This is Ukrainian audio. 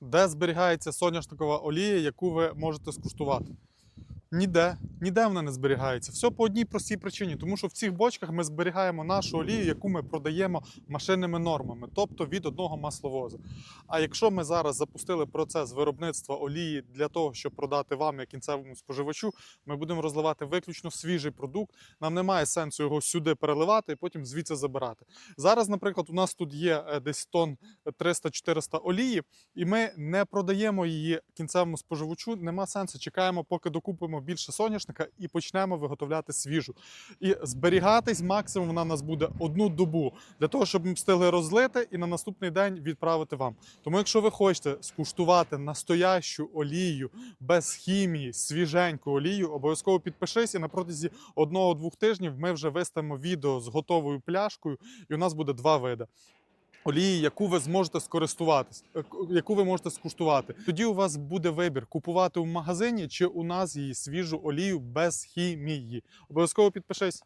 Де зберігається соняшникова олія, яку ви можете скуштувати? Ніде, ніде вона не зберігається. Все по одній простій причині, тому що в цих бочках ми зберігаємо нашу олію, яку ми продаємо машинними нормами, тобто від одного масловоза. А якщо ми зараз запустили процес виробництва олії для того, щоб продати вам як кінцевому споживачу, ми будемо розливати виключно свіжий продукт. Нам немає сенсу його сюди переливати і потім звідси забирати. Зараз, наприклад, у нас тут є е, десь тонн 300-400 олії, і ми не продаємо її кінцевому споживачу. Нема сенсу. Чекаємо, поки докупимо більше соняшника і почнемо виготовляти свіжу. І зберігатись максимум вона у нас буде одну добу для того, щоб ми встигли розлити і на наступний день відправити вам. Тому, якщо ви хочете скуштувати настоящу олію без хімії, свіженьку олію, обов'язково підпишись і на протязі одного-двох тижнів ми вже виставимо відео з готовою пляшкою, і у нас буде два види. Олії, яку ви зможете скористуватись, е, яку ви можете скуштувати. Тоді у вас буде вибір купувати в магазині чи у нас її свіжу олію без хімії. Обов'язково підпишись.